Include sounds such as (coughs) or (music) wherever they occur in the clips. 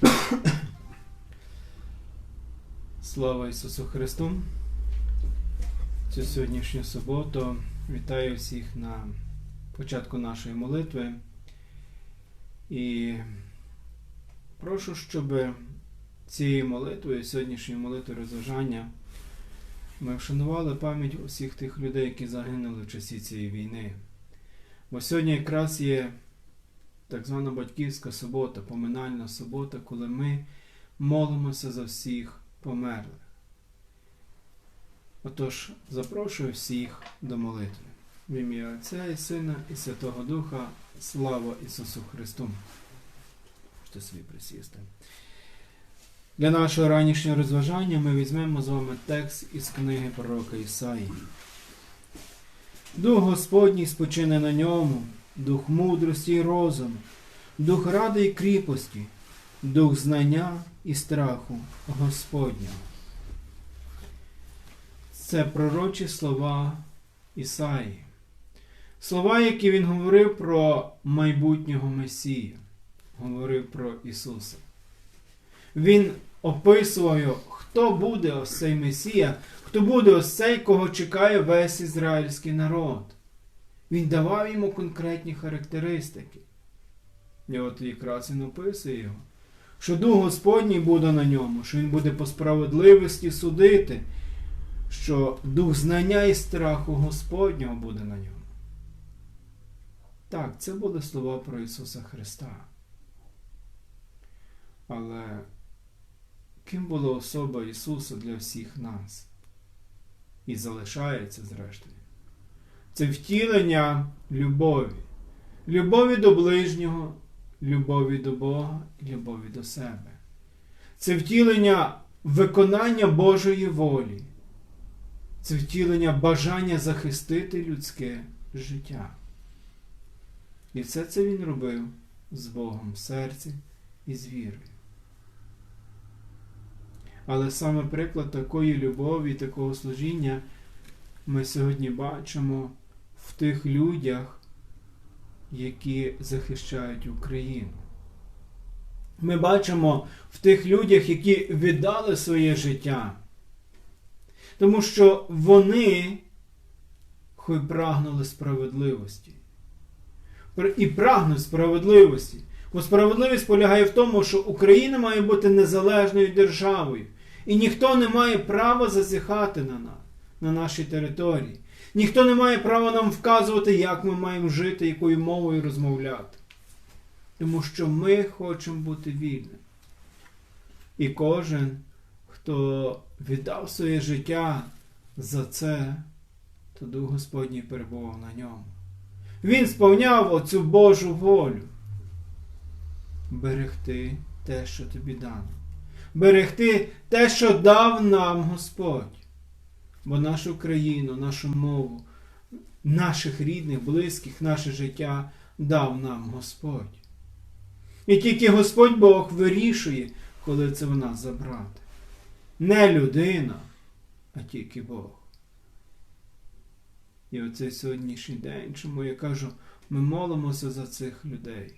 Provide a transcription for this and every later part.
(coughs) Слава Ісусу Христу! Цю сьогоднішню суботу вітаю всіх на початку нашої молитви і прошу, щоб цією молитвою, сьогоднішньою молитвою розважання, ми вшанували пам'ять усіх тих людей, які загинули в часі цієї війни. Бо сьогодні якраз є так звана батьківська субота, поминальна субота, коли ми молимося за всіх померлих. Отож, запрошую всіх до молитви. В ім'я Отця і Сина і Святого Духа. Слава Ісусу Христу. Можете собі присісти. Для нашого ранішнього розважання ми візьмемо з вами текст із книги пророка Ісаї. Дух Господній спочине на ньому, дух мудрості і розуму, дух ради і кріпості, дух знання і страху Господнього. Це пророчі слова Ісаї. Слова, які він говорив про майбутнього Месія, говорив про Ісуса. Він його, хто буде ось цей Месія, хто буде ось цей, кого чекає весь ізраїльський народ. Він давав йому конкретні характеристики. І от якраз він описує його, що Дух Господній буде на ньому, що він буде по справедливості судити, що дух знання і страху Господнього буде на ньому. Так, це були слова про Ісуса Христа. Але ким була особа Ісуса для всіх нас? І залишається, зрештою. Це втілення любові. Любові до ближнього, любові до Бога любові до себе. Це втілення виконання Божої волі. Це втілення бажання захистити людське життя. І все це він робив з Богом в серці і з вірою. Але саме приклад такої любові, такого служіння ми сьогодні бачимо в тих людях, які захищають Україну. Ми бачимо в тих людях, які віддали своє життя. Тому що вони хоч прагнули справедливості. І прагнуть справедливості. Бо справедливість полягає в тому, що Україна має бути незалежною державою. І ніхто не має права зазіхати на нас, на нашій території. Ніхто не має права нам вказувати, як ми маємо жити, якою мовою розмовляти. Тому що ми хочемо бути вільними. І кожен, хто віддав своє життя за це, то Дух Господній перебував на ньому. Він сповняв оцю Божу волю. Берегти те, що тобі дано. Берегти те, що дав нам Господь. Бо нашу країну, нашу мову, наших рідних, близьких, наше життя дав нам Господь. І тільки Господь Бог вирішує, коли це в нас забрати. Не людина, а тільки Бог. І оцей сьогоднішній день, чому я кажу, ми молимося за цих людей,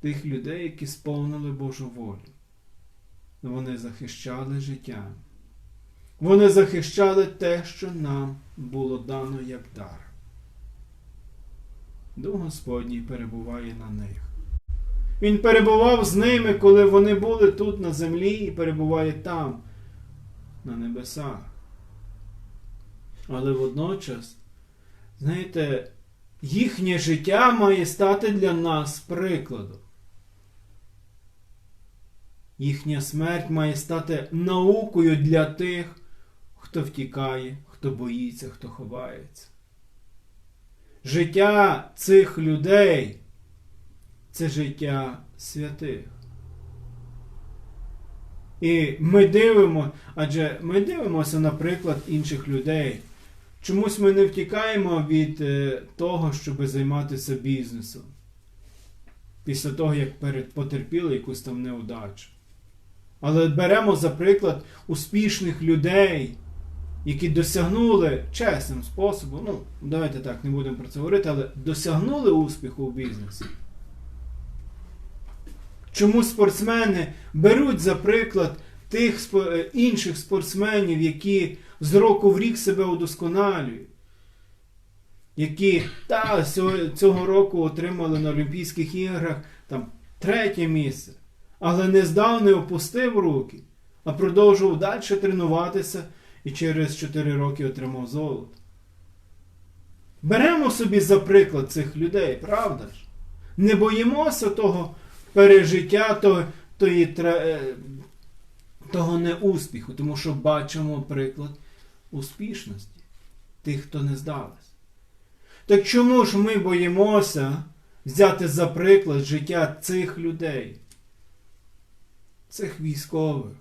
тих людей, які сповнили Божу волю. Вони захищали життя. Вони захищали те, що нам було дано як дар. Дух Господній перебуває на них. Він перебував з ними, коли вони були тут на землі, і перебуває там, на небесах. Але водночас, знаєте, їхнє життя має стати для нас прикладом. Їхня смерть має стати наукою для тих, хто втікає, хто боїться, хто ховається. Життя цих людей це життя святих. І ми дивимо, адже ми дивимося, наприклад, інших людей. Чомусь ми не втікаємо від е, того, щоб займатися бізнесом. Після того, як потерпіли якусь там неудачу. Але беремо, за приклад, успішних людей, які досягнули чесним способом, ну, давайте так, не будемо про це говорити, але досягнули успіху в бізнесі. Чому спортсмени беруть за приклад тих е, інших спортсменів, які з року в рік себе удосконалюють, які та, цього року отримали на Олімпійських іграх там, третє місце, але не здав, не опустив руки, а продовжував далі тренуватися і через 4 роки отримав золото. Беремо собі за приклад цих людей, правда ж? Не боїмося того пережиття, того, е, того неуспіху, тому що бачимо приклад успішності тих, хто не здався. Так чому ж ми боїмося взяти за приклад життя цих людей, цих військових,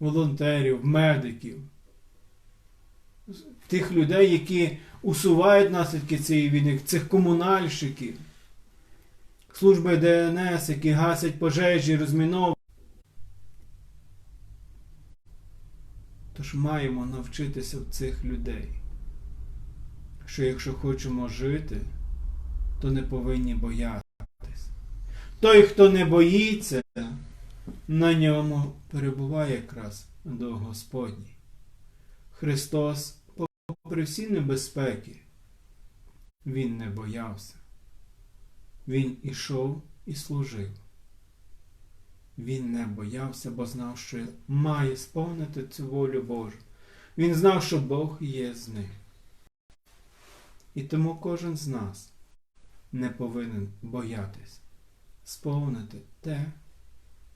волонтерів, медиків, тих людей, які усувають наслідки цієї війни, цих комунальщиків, служби ДНС, які гасять пожежі, розміновують. Тож маємо навчитися в цих людей, що якщо хочемо жити, то не повинні боятись. Той, хто не боїться, на ньому перебуває якраз до Господній. Христос, попри всі небезпеки, Він не боявся. Він ішов і служив. Він не боявся, бо знав, що має сповнити цю волю Божу. Він знав, що Бог є з ним. І тому кожен з нас не повинен боятись сповнити те,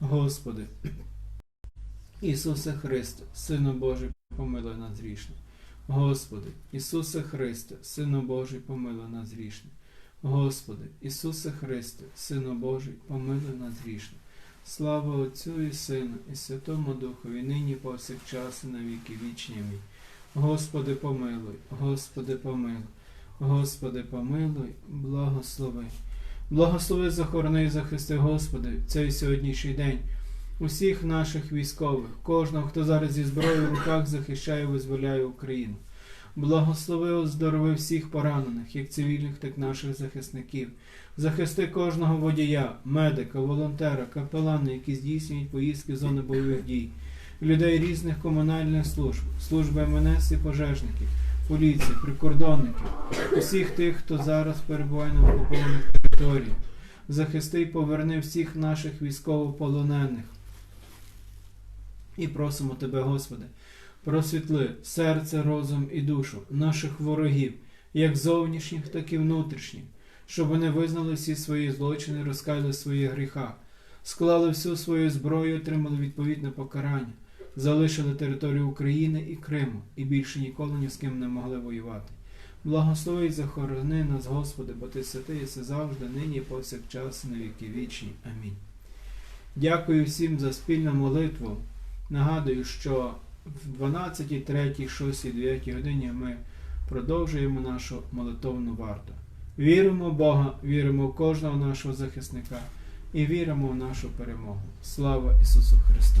Господи, Ісусе Христе, Сину Божий, помилуй нас грішних. Господи, Ісусе Христе, Сину Божий, помилуй нас грішних. Господи, Ісусе Христе, Сину Божий, помилуй нас грішних. Слава Отцю і Сину, і Святому Духові, нині повсякчас і на віки вічні. Амінь. Господи, помилуй, Господи, помилуй, Господи, помилуй, благослови. Благослови, захорони і захисти, Господи, цей сьогоднішній день усіх наших військових, кожного, хто зараз зі зброєю в руках захищає і визволяє Україну. Благослови, оздорови всіх поранених, як цивільних, так і наших захисників. Захисти кожного водія, медика, волонтера, капелана, які здійснюють поїздки зони бойових дій, людей різних комунальних служб, служби МНС і пожежників, поліції, прикордонників, усіх тих, хто зараз перебуває на окупованих територіях. Захисти і поверни всіх наших військовополонених. І просимо Тебе, Господи, просвітли серце, розум і душу наших ворогів, як зовнішніх, так і внутрішніх, щоб вони визнали всі свої злочини, розкаяли в своїх гріхах, склали всю свою зброю, отримали відповідне покарання, залишили територію України і Криму і більше ніколи ні з ким не могли воювати. Благослови і захорони нас, Господи, бо Ти святий єси завжди, нині і повсякчас, на віки вічні. Амінь. Дякую всім за спільну молитву. Нагадую, що в 12, 3, 6, 9 годині ми продовжуємо нашу молитовну варту. Віримо в Бога, віримо в кожного нашого захисника і віримо в нашу перемогу. Слава Ісусу Христу!